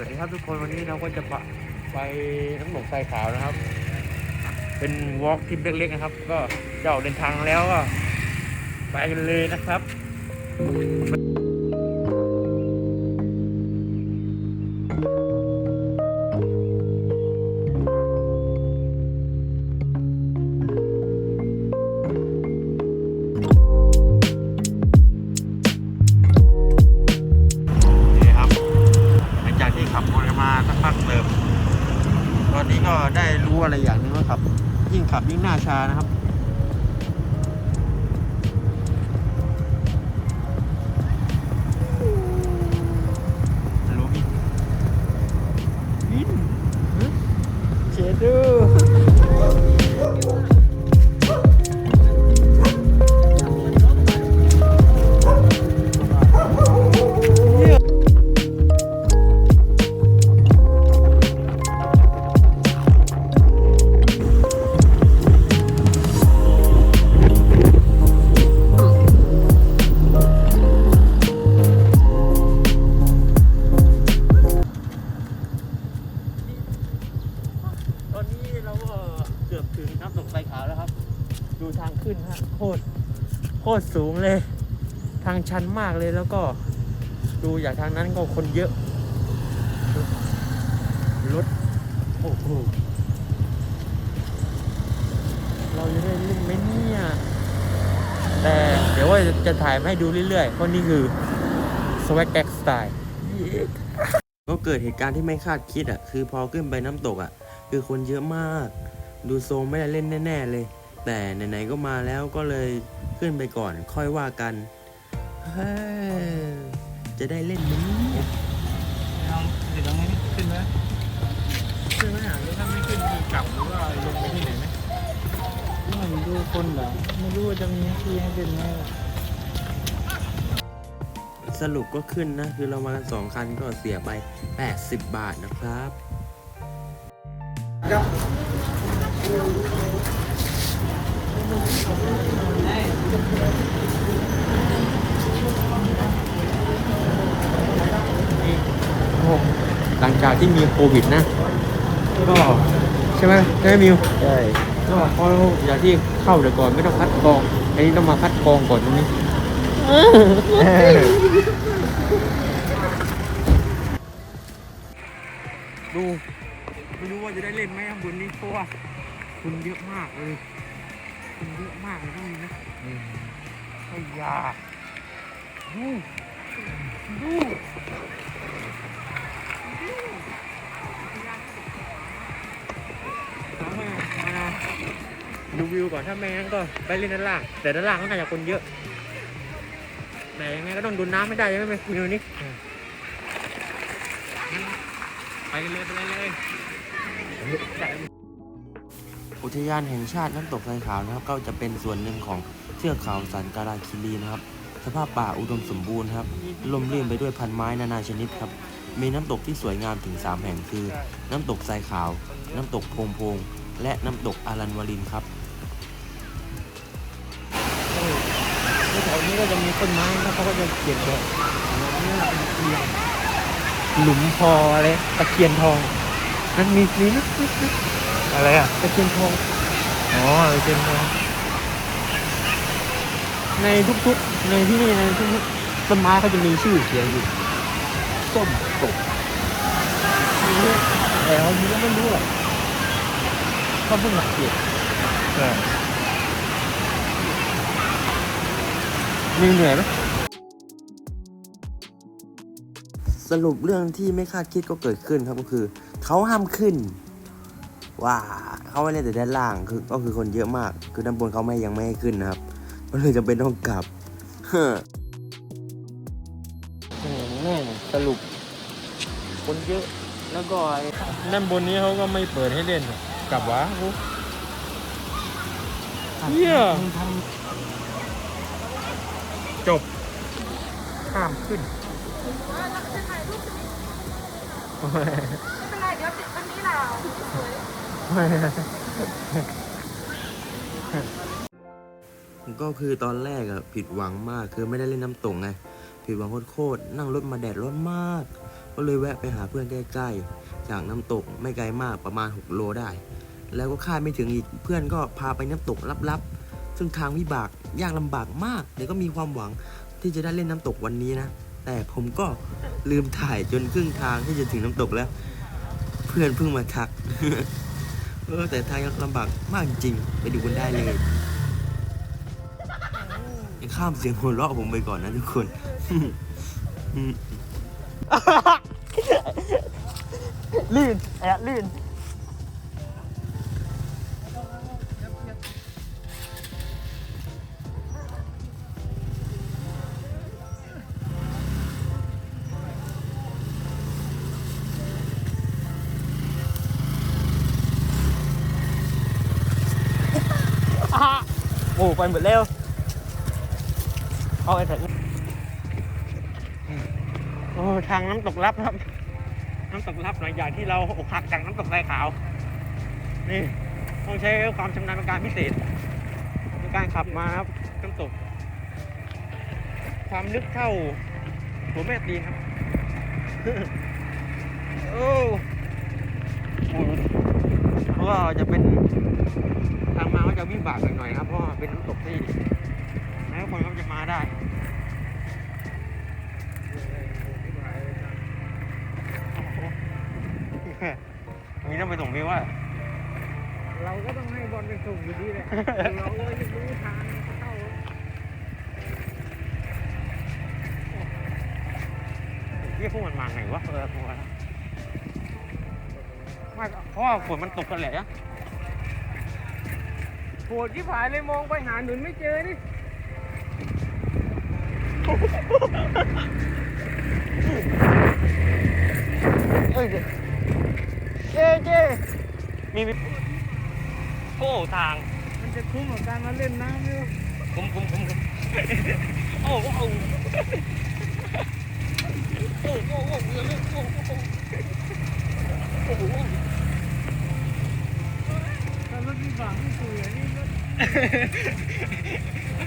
วัสดีครับทุกคนวันนี้เราก็จะไปไปน้ำตกทรายขาวนะครับ เป็นวอล์กทริปเล็กๆนะครับ ก็จะออกเดินทางแล้วก็ไปกันเลยนะครับ ทางขึ้นฮะโคตรโคตรสูงเลย ทางชันมากเลยแล้วก็ดูจากทางนั้นก็คนเยอะรถโอ้โหเราจะได้เล่นไหมเนี่ย แต่เดี๋ยวว่าจะถ่ายให้ดูเรื่อยๆ เพราะนี่คือ Swag X Style ก็เกิดเหตุการณ์ที่ไม่คาดคิดอะ คือพอขึ้นไปน้ำตกอะ คือคนเยอะมาก ดูโซมไม่ได้เล่นแน่ ๆ เลย แต่ไหนๆก็มาแล้วก็เลยขึ้นไปก่อนค่อยว่ากันเฮ้ยจะได้เล่นไหมเนี่ยเดี๋ยวตรงนี้ขึ้นไหมขึ้นไหมอะหรือถ้าไม่ขึ้นมีกลับหรือว่าลงไปที่ไหนไหมไม่ดูคนเหรอไม่รู้ว่าจะมีที่ให้เป็นไหมล่ะสรุปก็ขึ้นนะ คือเรามากันสองคันก็เสียไป 80 บาทนะครับ หลังจากที่มีโควิดนะ ก็ใช่ไหมใช่ไหมมิวใช่ก็พออย่างที่เข้าเดี๋ยวก่อนไม่ต้องคัดกรอง อันนี้ต้องมาคัดกรองก่อนตรงนี้ดู ไม่รู้ว่าจะได้เล่นไหมข้างบนนี้เพราะว่าคนเยอะมากเลย คนเยอะมากเลยต้องมีนะไอ้ยาดูดูเอามามาดูวิวก่อนถ้าไม่งั้นก็ไปเล่นด้านล่าง แต่ด้านล่างก็น่าจะคนเยอะ แต่ยังไงก็ต้องดูน้ำไม่ได้ใช่ไหมมิวนี่ไปกันเลยไปเลยเลย อุทยานแห่งชาติน้ำตกทรายขาวนะครับ ก็จะเป็นส่วนหนึ่งของเทือกเขาสันการาคิรีนะครับ สภาพป่าอุดมสมบูรณ์ครับล่มลื่นไปด้วยพันไม้นานาชนิดครับ มีน้ำตกที่สวยงามถึง 3 แห่งคือ น้ำตกทรายขาว น้ำตกโพงโพง และน้ำตกอารันวลินครับแถวนี้ก็จะมีต้นไม้แล้วเขาก็จะเขียนแบบหลุมพออะไรตะเคียนทอง นั่นมีมีนะ อะไรอะตะเคียนทองอ๋อตะเคียนทองในทุกๆในที่นี่ในทุกๆต้นไม้เขาจะมีชื่อเขียนอยู่ส้มตกแต่เราก็ไม่รู้หรอกเขาเพิ่งสังเกตใช่มีเหนื่อยไหมสรุปเรื่องที่ไม่คาดคิดก็เกิดขึ้นครับก็คือ เขาห้ามขึ้น ว่าเขาไม่เล่นแต่ด้านล่างคือก็คือคนเยอะมาก คือด้านบนเขาไม่ยังไม่ให้ขึ้นนะครับก็เลยจะเป็นต้องกลับเฮ้อโอ้โหแม่งสรุป คนเยอะแล้วก็ไอ้นั่นบนนี้เขาก็ไม่เปิดให้เล่นหรอกกลับวะกูเฮียจบข้ามขึ้นไม่เป็นไรเดี๋ยวติดอันนี้เราสวย ก็คือตอนแรกอะผิดหวังมากคือไม่ได้เล่นน้ำตกไงผิดหวังโคตรนั่งรถมาแดดร้อนมาก ก็เลยแวะไปหาเพื่อนใกล้ๆจากน้ำตกไม่ไกลมากประมาณ 6 โลได้ แล้วก็คาดไม่ถึงอีกเพื่อนก็พาไปน้ำตกลับๆ ซึ่งทางวิบากยากลำบากมากแต่ก็มีความหวังที่จะได้เล่นน้ำตกวันนี้นะ แต่ผมก็ลืมถ่ายจนครึ่งทางที่จะถึงน้ำตกแล้ว เพื่อนเพิ่งมาทัก เออแต่ทางลำบากมากจริงไปดูกันได้เลยยังข้ามเสียงหัวเราะผมไปก่อนนะทุกคนลื่นแอะลื่น ไปหมดแล้วเอาไอ้ถึงโอ้ทางน้ำตกลับครับ น้ำตกลับหลังจากที่เราอกหักจากน้ำตกทรายขาว นี่ต้องใช้ความชำนาญเป็นการพิเศษในการขับมาครับน้ำตก ความลึกเท่าหัวแม่ตีครับ โอ้ ก็จะเป็นทางมาก็จะวิ่งบากหน่อยๆครับเพราะว่าเป็นน้ำตกที่แม้คนก็จะมาได้มีต้องไปส่งพี่ว่า เราก็ต้องให้บอลไปส่งอยู่ดีแหละเราก็ไม่รู้ทางเข้าพี่พวกมันมาไงวะเออพวกมันไม่ เพราะว่าฝนมันตกกันแหละโหดที่ผายเลยมองไปหาหนุนไม่เจอนี่เอ้ยเจ๊เจ๊มีมีโอ้ทาง มันจะคุ้มกับการมาเล่นน้ำอยู่คุ้มคุ้มคุ้มคุ้มโอ้โอ้โอ้โอ้โอ้โอ้โอ้โอ้โอ้โอ้แต่ร ถมีฝังไม่สวยนี่รถ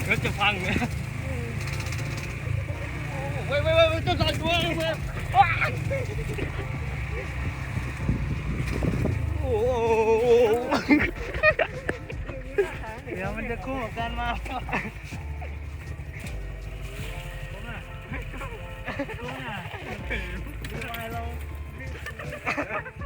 รถจะพังเนี่ยเว้ยเว้ยเว้ยจ้าสันด้วยเว้ยโอ้โหเดี๋ยวมันจะคุ้มกับการมาเอ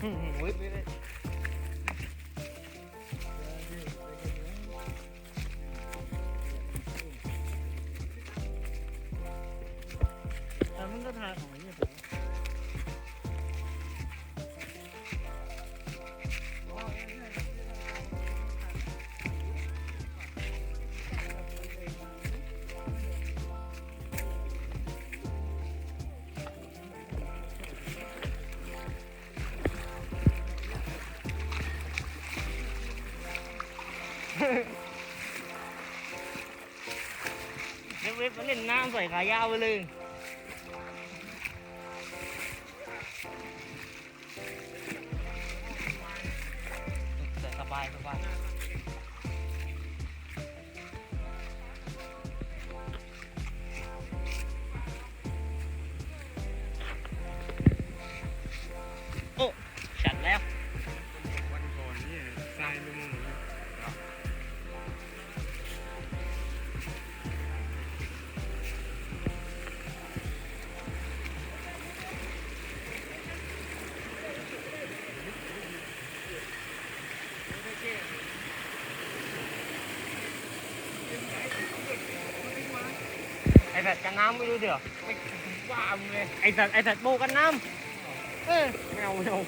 Hmm, wait a minute. สวยขายาวไปเลย สัตว์กันน้ำไม่รู้เดี๋ยวไม่าเลยไอสัตว์ไอสัตว์โบกันน้ำเออไม่เอาไม่เอา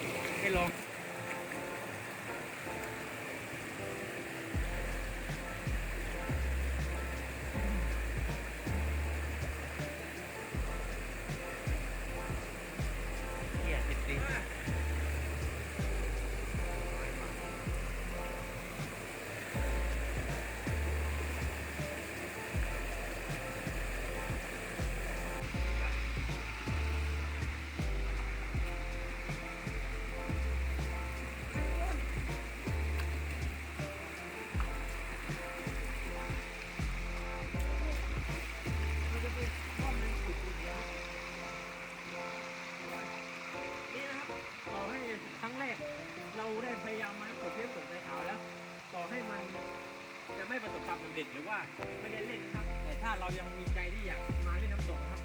ประสบความสำเร็จหรือว่าไม่ได้เล่นนะครับ แต่ถ้าเรายังมีใจที่อยากมาเล่นน้ำตกนะครับ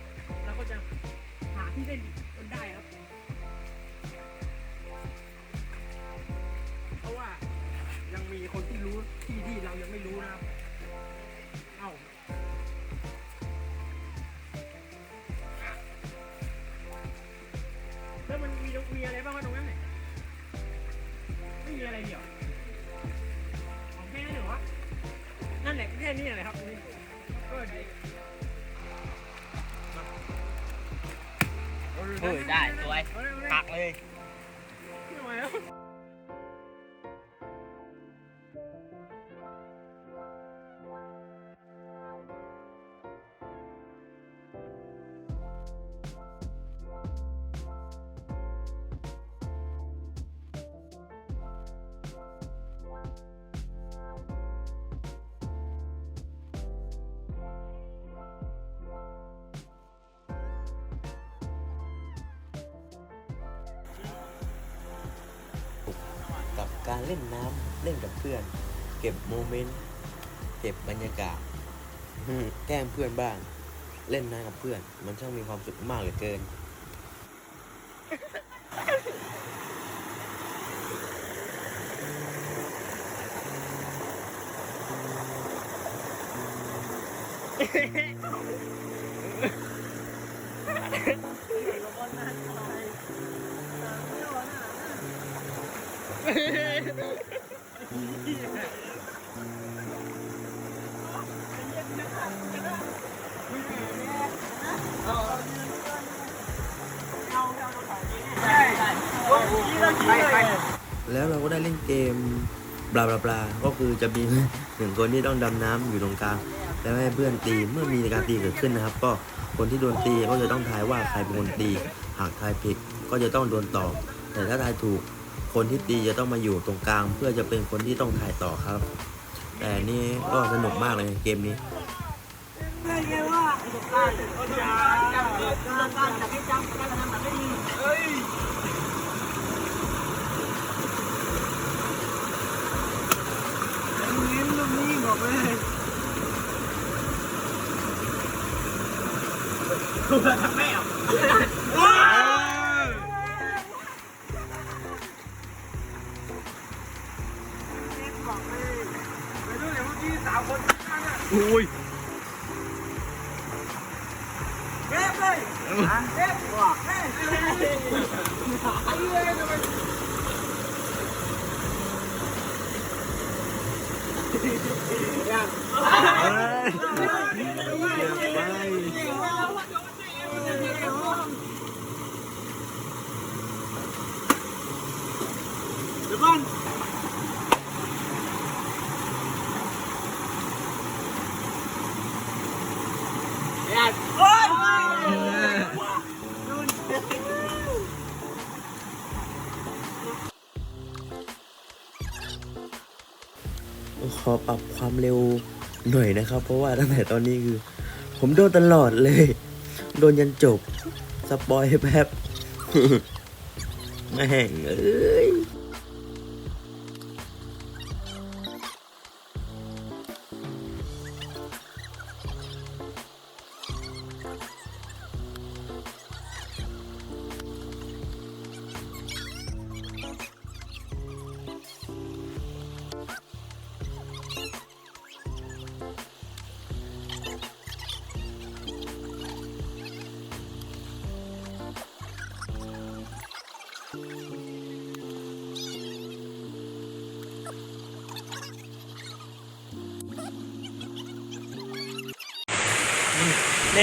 เราก็จะหาที่เล่นจนได้ครับ เพราะว่ายังมีคนที่รู้ที่ที่เรายังไม่รู้นะครับ เอ้าแล้วมันมีมีอะไรบ้างวะตรงนั้นเนี่ยไม่มีอะไรเดียว นั่นแหละแค่นี้แหละครับตรงนี้ก็ดีเออได้สวยเอาเลยเอาเลยหักเลยไม่ไหวแล้วกับ เมนต์เก็บบรรยากาศอืมแกล้งเพื่อนบ้าง เล่นน้ำกับเพื่อน มันช่างมีความสุขมากเหลือเกิน แล้วเราก็ได้เล่นเกมบลาบลาบลาก็คือจะมีหนึ่งคนที่ต้องดำน้ำอยู่ตรงกลาง แล้วให้เพื่อนตีเมื่อมีการตีเกิดขึ้นนะครับ ก็คนที่โดนตีก็จะต้องทายว่าใครเป็นคนตี หากทายผิดก็จะต้องโดนตอแต่ถ้าทายถูกคนที่ตีจะต้องมาอยู่ตรงกลาง เพื่อจะเป็นคนที่ต้องทายต่อครับ แต่นี่ก็สนุกมากเลยเกมนี้ อุ้ ความเร็วหน่อยนะครับ เพราะว่าตั้งแต่ตอนนี้คือ ผมโดนตลอดเลย โดนยันจบ สปอยแป๊บแม่งเอ้ย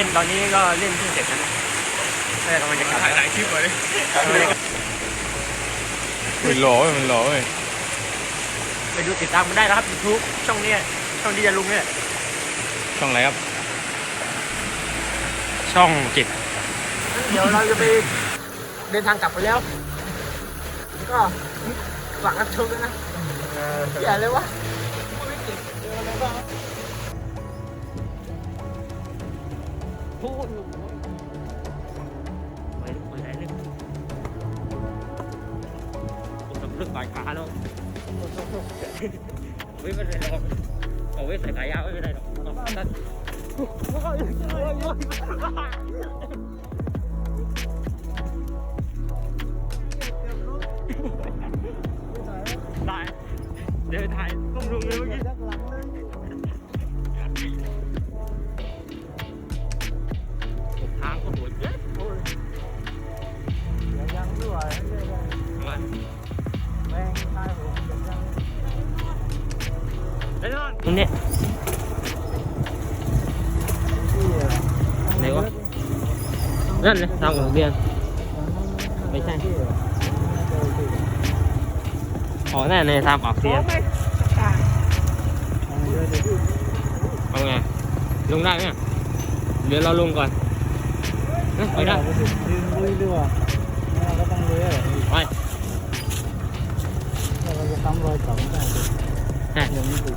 ล่นตอนนี้ก็เล่นเพิ่งเสร็จนะแต่กำลังจะกลับถ่ายหลายคลิปเลยมันหล่อเว้ยมันหล่อเว้ยไปดูติดตามกันได้นะครับยูทูบช่องเนี้ยช่องดีจะลุงเนี่ยช่องอะไรครับ ช่องจิตเดี๋ยวเราจะไปเดินทางกลับไปแล้ว ก็ฝากรับชมด้วยนะอย่าเลยวะพูดไม่เก่งเจออะไรบ้าง พูดหนูไปไปไหนเลยผมทำเรื่องปลายขาแล้วไม่เป็นไรหรอกเอาไว้ใส่ขายาวไม่เป็นไรหรอกได้เดี๋ยวถ่ายต้องลงเลยเมื่อกี้ ไอ้นอนตรงนี้ที่อะไหนวะนั่นเลยทางของเบียน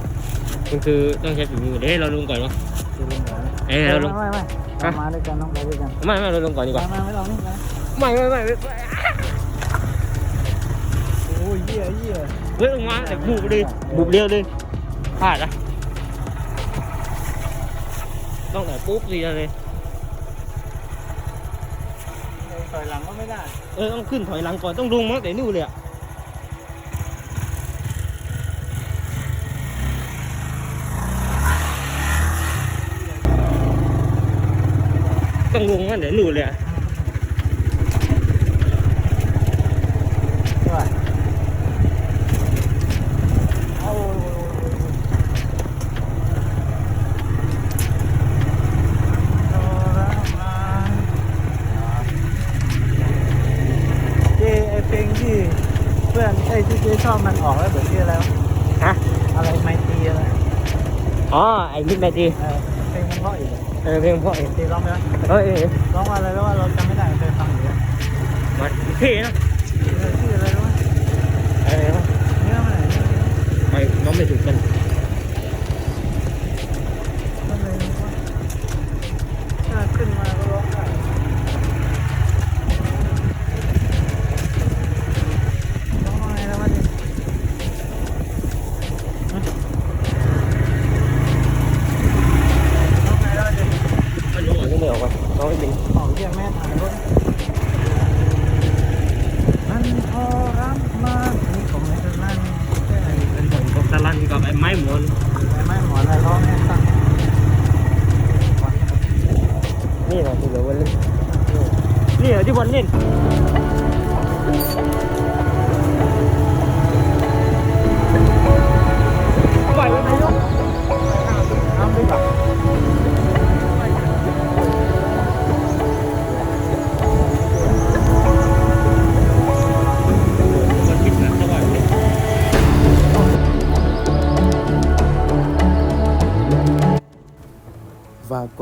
ไม่ใช่ที่อะอ๋อแน่ในทางออกเสียนเอาไปเลยดิเอาไงลงได้ไหมเดี๋ยวเราลงก่อนเอ้ยไปได้เอาสิยืนลุยดีกว่าไม่เอาก็ต้องลุยอะไปเราจะทำรอยต่อไม่ได้ดิฮะเดี๋ยวมันติดมันคือต้องใช้ฝีมือเดี๋ยวให้เราลงก่อนวะจะลงเหรอเอ้ยเราลงไม่ไม่ไม่มาด้วยกันน้องไปด้วยกันไม่ไม่เราลงก่อนดีกไปว่ามาไม่ลองนี่นะไม่ไม่ไม่ไม่โอ้ยเยี่ยเยี่ยเฮ้ยลงมาแต่บุบเลยบุบเร็วเลยพลาดอะต้องแต่ปุ๊บเรียเลยต่อยหลังก็ไม่ได้ เออต้องขึ้นถอยหลังก่อนต้องลงมาตั้งแต่นู่นเลยอะ ต้องลงมันเลยอะด้วยโอ้เจไอเพลงที่เพื่อนที่เจชอบมันออกแล้วเดี๋ยวชื่ออะไรวฮะอะไรไมตีอะไรอ๋อไอ้มิดไมตี เออเพลงมันเพราะอีกเออเพลงพ่อเองตีร้องไหมวะเฮ้ยเอ้ยร้องว่าอะไรแล้วว่าเราจำไม่ได้เคยฟังอยู่อะมันเท่นะเออชื่ออะไรรู้ไหมอะไรวะเนื้อมันไหนเนื้อมันไปน้องไม่ถูกกันมัน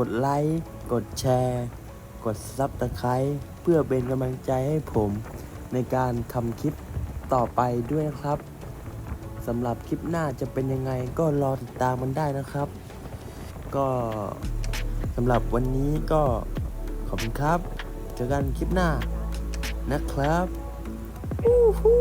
ดไลค์กดแชร์ กดซับตะไคร้เพื่อเป็นกำลังใจให้ผม ในการทำคลิปต่อไปด้วยนะครับสำหรับคลิปหน้าจะเป็นยังไงก็รอติดตามมันได้นะครับ ก็สำหรับวันนี้ก็ขอบคุณครับ เจอกันคลิปหน้านะครับอู้หู